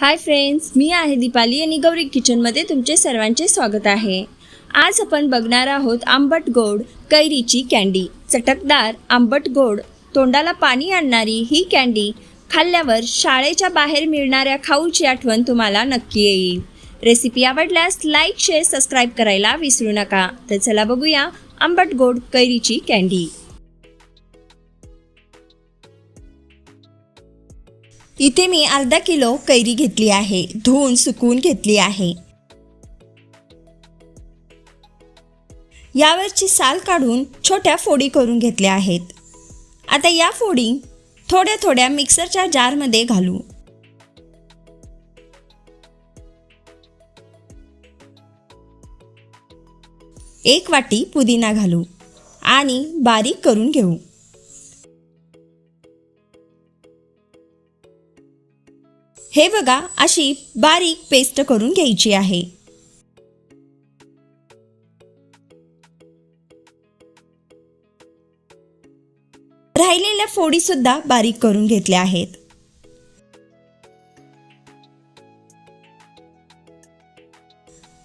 Hi friends मी आहे दीपाली आणि गौरी किचनमध्ये तुमचे सर्वांचे स्वागत आहे. आज आपण बघणार आहोत आंबट गोड कैरीची कॅन्डी चटकदार आंबट गोड तोंडाला पाणी आणणारी ही कॅन्डी खाल्ल्यावर शाळेच्या बाहेर मिळणाऱ्या खाऊची आठवण तुम्हाला नक्की येईल. रेसिपी आवडल्यास लाईक शेअर सबस्क्राईब करायला विसरू नका. तर चला बघूया आंबट गोड कैरीची कॅन्डी इथे मी अर्धा किलो कैरी घेतली आहे. धुवून सुकवून घेतली आहे. यावरची साल काढून छोट्या फोडी करून घेतल्या आहेत. आता या फोडी थोड्या थोड्या मिक्सरच्या जारमध्ये घालू. एक वाटी पुदिना घालू आणि बारीक करून घेऊ. हे बघा अशी बारीक पेस्ट करून घ्यायची आहे. राहिलेल्या फोडी सुद्धा बारीक करून घेतल्या आहेत.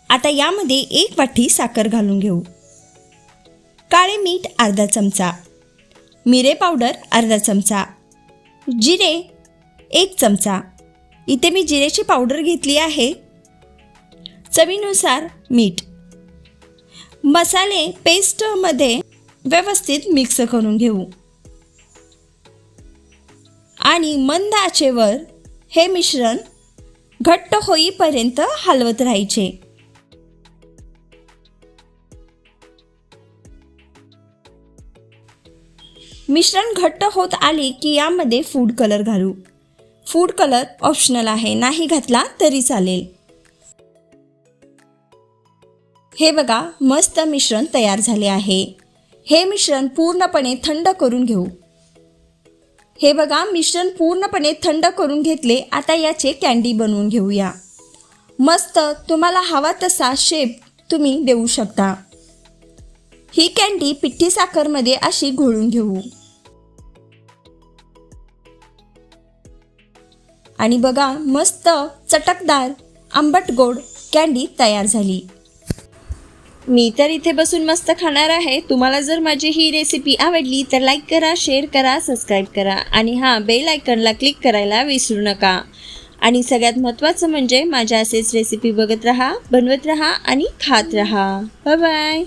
आता यामध्ये एक वाटी साखर घालून घेऊ. काळे मीठ अर्धा चमचा. मिरे पावडर अर्धा चमचा. जिरे एक चमचा. इथे मी जिरेची पावडर घेतली आहे. चवीनुसार मीठ. मसाले पेस्टमध्ये व्यवस्थित मिक्स करून घेऊ. आणि मंद आचेवर हे मिश्रण घट्ट होईपर्यंत हलवत राहायचे. मिश्रण घट्ट होत आले की यामध्ये फूड कलर घालू. फूड कलर ऑप्शनल आहे. नाही घातला तरी चालेल. हे बघा मस्त मिश्रण तयार झाले आहे. हे मिश्रण पूर्णपणे थंड करून घेऊ. हे बघा मिश्रण पूर्णपणे थंड करून घेतले. आता याचे कॅन्डी बनवून घेऊया. मस्त तुम्हाला हवा तसा शेप तुम्ही देऊ शकता. ही कॅन्डी पिठी साखरमध्ये अशी घोळून घेऊ. आणि बघा मस्त चटकदार आंबट गोड कॅन्डी तयार झाली. मी तर इथे बसून मस्त खाणार आहे. तुम्हाला जर माझी ही रेसिपी आवडली तर लाईक करा शेअर करा सबस्क्राईब करा आणि हां बेल आयकनला क्लिक करायला विसरू नका. आणि सगळ्यात महत्त्वाचं म्हणजे माझ्या असेच रेसिपी बघत राहा बनवत राहा आणि खात राहा. Bye bye